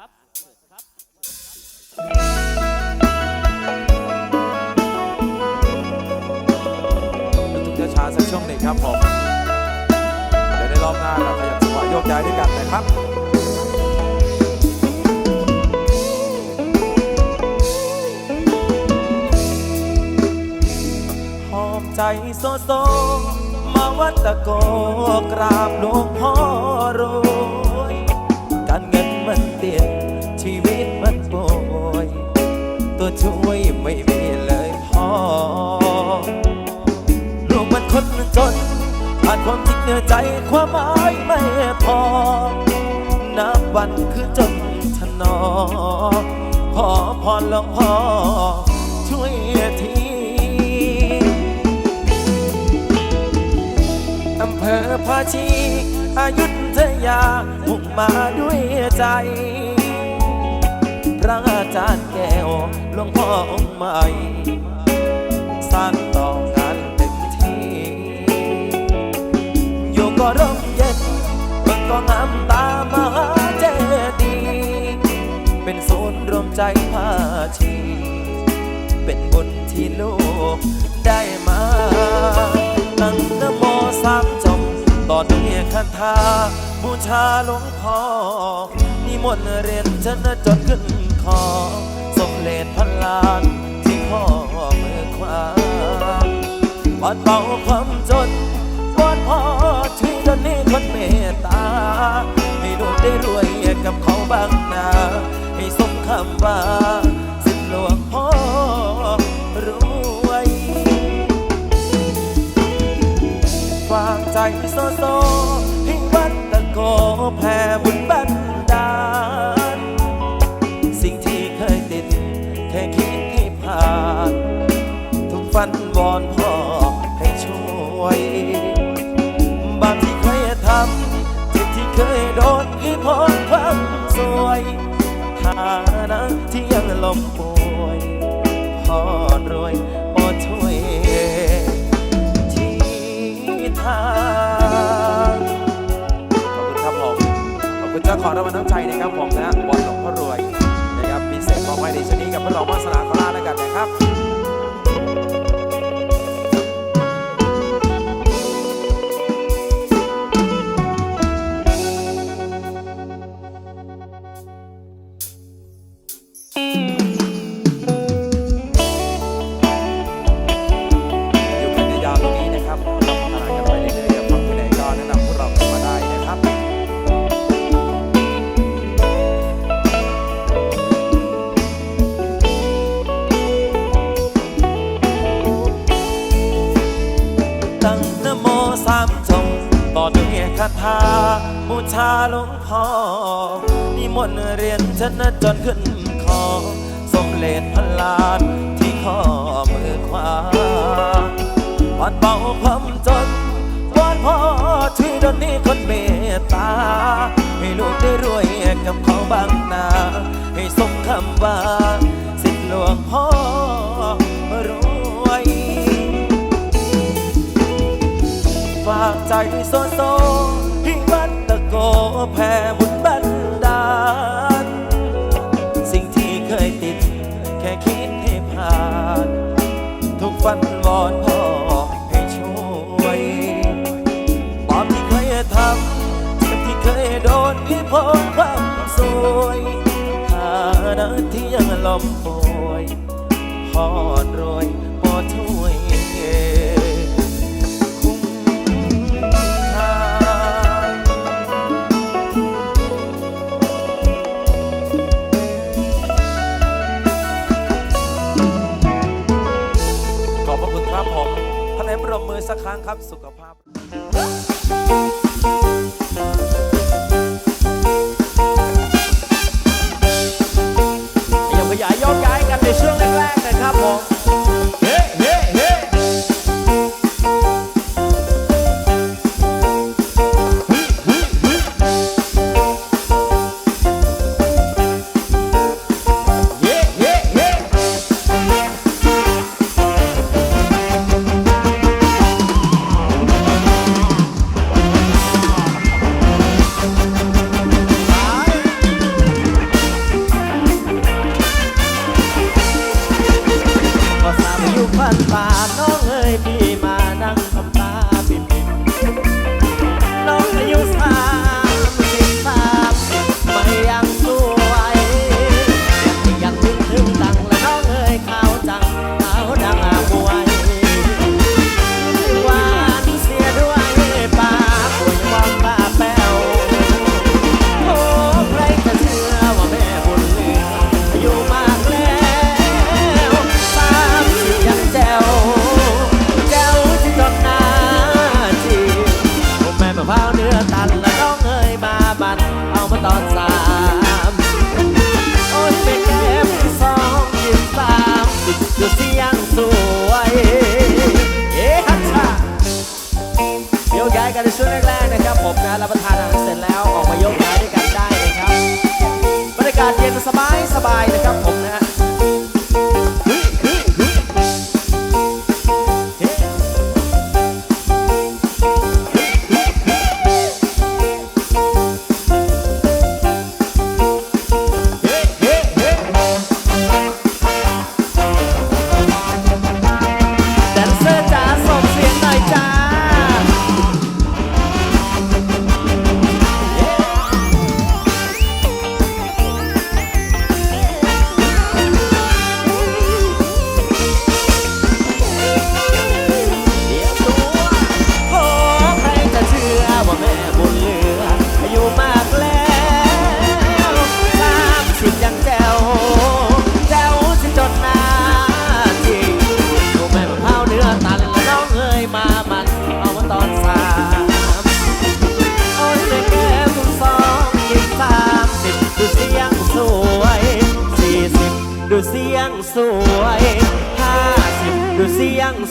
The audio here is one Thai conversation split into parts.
ลูกทุ่งช้าๆสักช่วงหนึ่งครับผมเดี๋ยวในรอบหน้าเราขยับจังหวะโยกย้ายด้วยกันนะครับหอมใจโซโซมาวัดตะโกกราบหลวงพ่อรู ตัวช่วยไม่มีเลยพ่อลูกมันคนจนขาดความจริงเนือใจความหมายไม่พอ นับวันคือจนชะนอ ขอพรหลวงพ่อช่วยทีอำเภอภาชีอายุทยามุ่งมาด้วยใจ พระอาจารย์แก้ว หลวงพ่อองค์ใหม่สร้างต่องานเต็มที่อยู่ก็ร่มเย็นเบิ่งก็งามตามหาเจดีย์เป็นศูนย์รวมใจภาชีเป็นบุญที่ลูกได้มาตั้งนโมสามจบต่อด้วยคาถาบูชาหลวงพ่อนิมนต์เรียนชนะจนขึ้นคอ เลดพันล้านที่ข้อมือขวาปัดเป่าความจนวอนพ่อช่วยดนนี้คนเมตตา ให้ลูกได้รวยกับเขาบ้างนะ ให้สมคำว่าสิทธิหลวงพ่อรวยฝากใจโซโซให้วัดตะโกแผ่บุญ นะครับผมนะบอลหลวงพ่อรวยนะครับมีเสียงบอกไว้ในชนี้กับพระรองวาสนาคราแล้วกันนะครับ ด้วยคาบูชาหลวงพ่อนิมนต์เรียนชนะจนขึ้นคอ สมเลดพลานที่ข้อมือขวาปัดเป่าความจนวอนพ่อช่วยดนนี้คนเมตตา ให้ลูกได้รวยกับเขาบางนา ให้สมคำว่า สิทธิหลวงพ่อรวยฝากใจโซโซที่วัดตะโก แผ่บุญบันดาล สิ่งที่เคยติด แค่คิดให้ผ่าน ทุกฝันวอนพ่อให้ช่วยบอมที่เคยทำเจ็บที่เคยโดนที่พบความสวยฐานะที่ยังลมป่วยพ่อรวย ให้ปรบมือสักครั้งครับสุขภาพ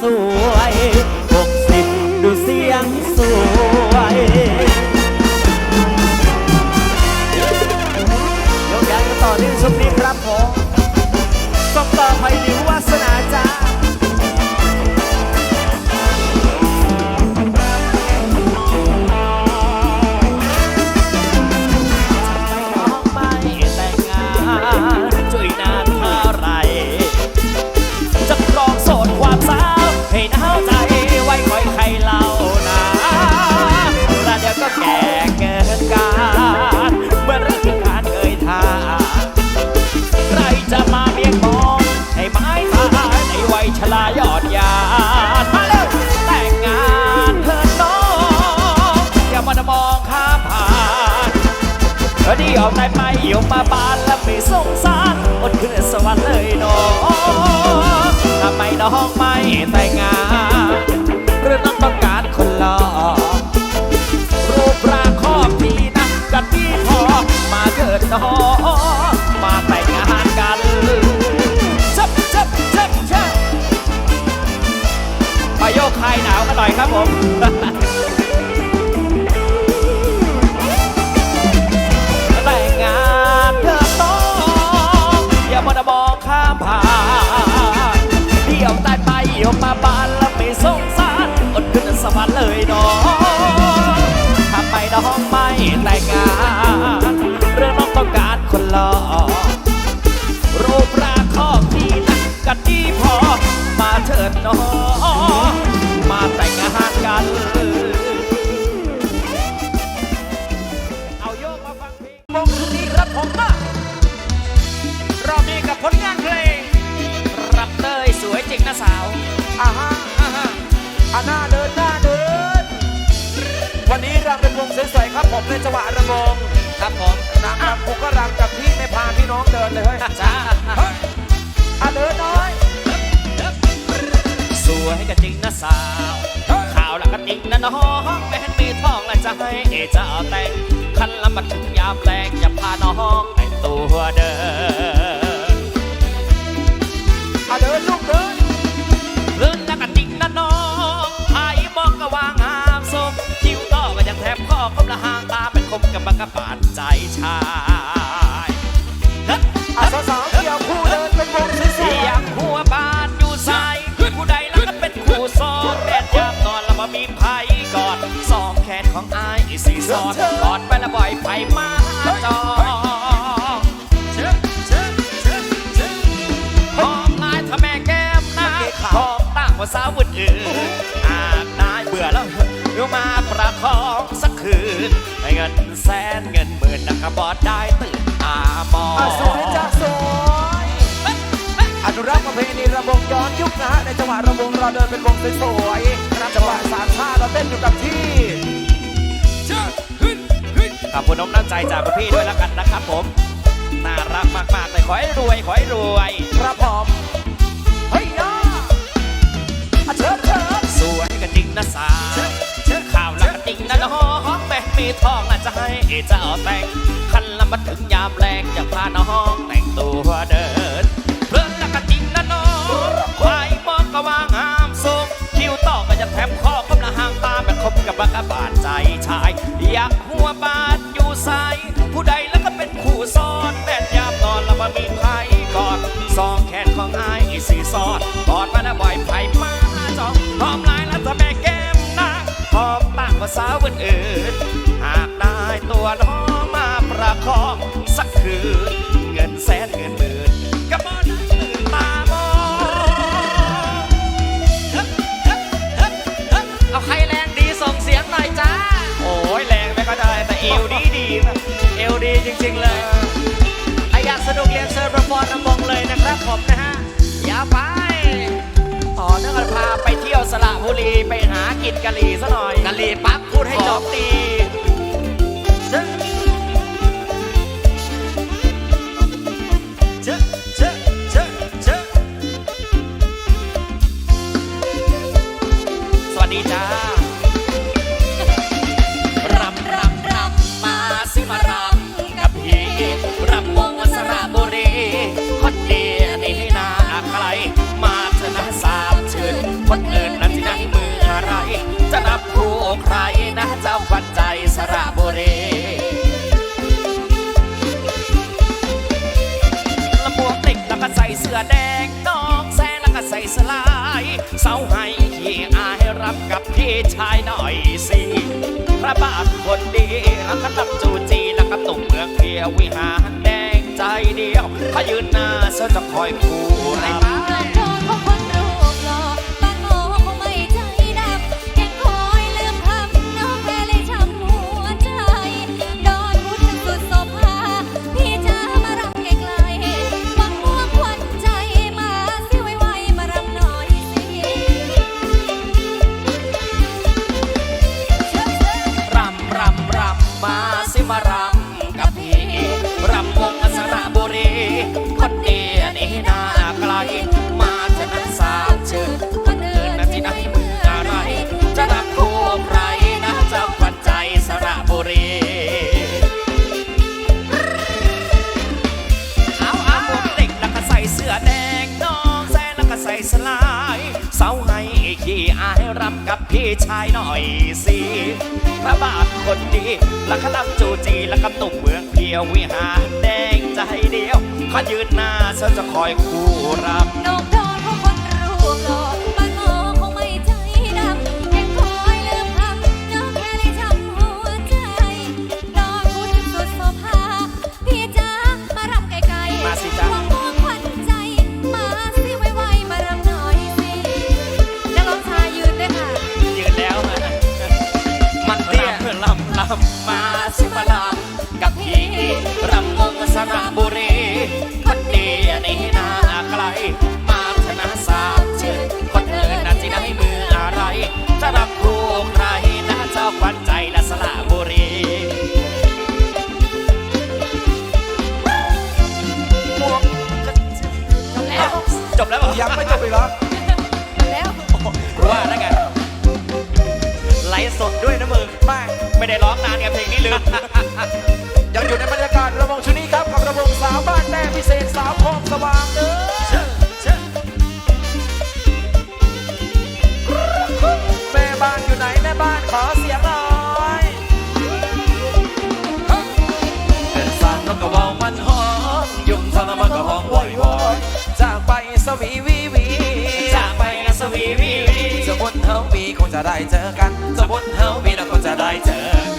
สวย เออดีออกได้ไปเอี่ยวมาบานและไม่สงสารอดขึ้นสวรรค์เลยน้องทำไมน้องไม่แต่งงาน ต้ นะสาวข่าวละก็จริงนะน้องแม่นมีทองและจะให้จะเอาแต่งคันละมาถึงยามแรงจะพาน้องแต่งตัวเดินอะเดินลูกเดินเรื่องละก็จริงนะน้องไอ้บอกก็วางหามสมคิ้วต่อก็ยังแทบข้อกำละหางตาเป็นคมกับบังกะบาดใจชายเฮ้ยอะสาว กอดไปละบ่อยไผ่มาจอหอมลายถ้าแม่แก้มนาหอมตั้งกว่าสาววุ่นอื่นอาบนายเบื่อแล้วเดี๋ยวมาประคองสักคืนเงินแสนเงินหมื่นนะครับบอดได้ตื่นตามอๆอะสวยจ้ะสวยอนุรักษ์ประเพณีระบงย้อนยุคนะฮะในจังหวะระบงเราเดินเป็นวงสวยๆจังหวะสามชาเราเต้นอยู่กับที่ ขอบคุณน้องน้ำใจจากคุณพี่ด้วยแล้วกันนะครับผมน่ารักมากๆเลยขอให้รวยขอให้รวยครับผมเฮ้ยย่าอะเชิญเชิญสวยกันจริงนะสาวข่าวละกันจริงนะน้องแม่มีทองน่ะจะให้เจ้าแต่งคันละมาถึงยามแรงจะพาน้องแต่งตัวเดินเพลินละกันจริงนะน้องควายมองก็ว่างามสูงคิ้วต่อก็จะแถมคอกำลังห่างตาแบบคมกับบักกะบาดใจชายอยากหัวบาน สีซอดกอดมาแล้วบ่อยไผ่มาจองหอมลายแล้วถ้าแม่แก้มนะหอมต่างกว่าสาวอื่นๆหากได้ตัวน้องมาประคองสักคืนเงินแสนเงินหมื่นก็บ่ได้ตื่นตามองเอาใครแรงดีส่งเสียงหน่อยจ้า โอ้ยแรงไม่ก็ได้แต่เอวดีดีนะเอวดีจริงๆเลย ใครอยากสนุกเรียนเชิญประฟอนน้ำมงเลยนะครับผมนะฮะ สระบุรีไปหากินกะหรี่ซะหน่อยกะหรี่ปั๊บพูดให้จบตีเจ๊ะเจ๊ะเจ๊ะเจ๊ะเจ๊ะสวัสดีจ้า อแดงน้องแซงแล้วก็ใส่สลายเสาให้ขี่อายรับกับพี่ชายหน่อยสิพระบาทคนดีแล้วก็ตับจูจีแล้วก็ตุ่มเมืองเพียววิหารแดงใจเดียวพยืนหน้าเสาจะคอยคู่รับโชายหน่อยสิพระบาทคนดีแล้วก็ลำจูจีแล้วก็ตุ่มเมืองเพียววิหารแดงใจเดียวขยืนหน้าเธอจะคอยคู่รำ เหรอแล้วว่าแล้วไงไลฟ์สดด้วยนะมึงไม่ไม่ได้ร้องนานกับเพลงนี้ลืมยังอยู่ในบรรยากาศระวงชุดนี้ครับกับระวงสาวบ้านแต้พิเศษสาวโคกสว่างเด้อแม่บ้านอยู่ไหนแม่บ้านขอเสียงหน่อยเป็นสามแล้วก็เว่ามันหอมยุ่งทรมานก็ห้องวอยวอยจากไปสวีวี คงจะได้เจอกัน สมมติเฮามีเราคงจะได้เจอ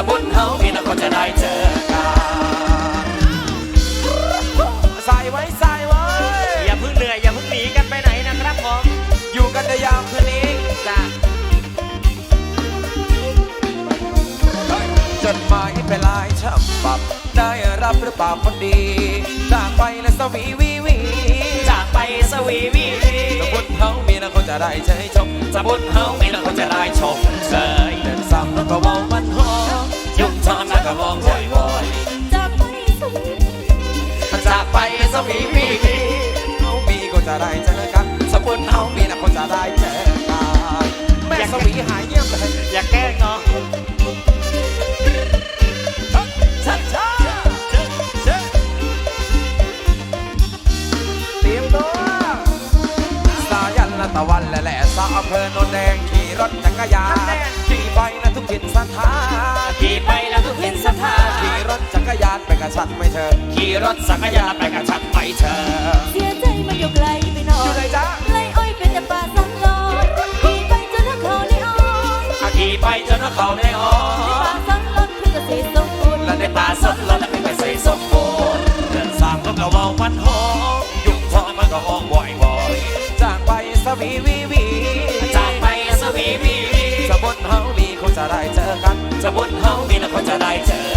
กันสมมุติเฮามีแล้วก็จะได้เจอกันใส่ไว้ใส่ไว้ อย่าเพิ่งเหนื่อยอย่าเพิ่งหนีกันไปไหนนะครับผมอยู่กันยาวๆคืนนี้จ้าจดหมายเป็นลายฉบับ ได้รับหรือเปล่าคนดี จากไปและสวีวีวีจากไปสวีวีวีสมุนเฮามีแล้วคงจะได้เจอชมสมมุติเฮามีแล้วก็จะได้ชมเชยเดินซ้ำแล้วก็เว้ามันห อมยุ่านก็ห้องวอยวอยจากไปสวีจากไปสวีวีวีเฮามีก็จะได้เจอกันสมุนเฮามีแล้วคงจะได้เจอกันแม่สวีหายเงียบเลยอย่าแกล้งเนาะชัดช้าเตรียมตัวสายันละตะวันและแหละสาวอำเภอโนนแดงขี่รถจักรยานขี่ไป นะทุกทิศสถานขี่ไปแล้วทุกเห็นสถานขี่รถจักรยานไปกับฉันไม่เชิญขี่รถสักรยานไปกับฉันไปเธอ เสียใจมันอยู่ไกลไปหน่ออยู่ไหนยจ๊ะไล่อ้อยเป็นแต่ป่าสันลอยขี่ไปจนถึงเขาในอ้อยอาขี่ไปจนว่าเขาได้ออในป่าสันลดคือเกษตรสมบูรณ์และในป่าสดแล้วและเป็นเกษตรสมบูรณ์เดินสามก็กะว่ามันหอมยุ่งทรมันก็ห้องวอยวอยจากไปสวีวี จะบุญเฮามีแล้วก็จะได้เจอ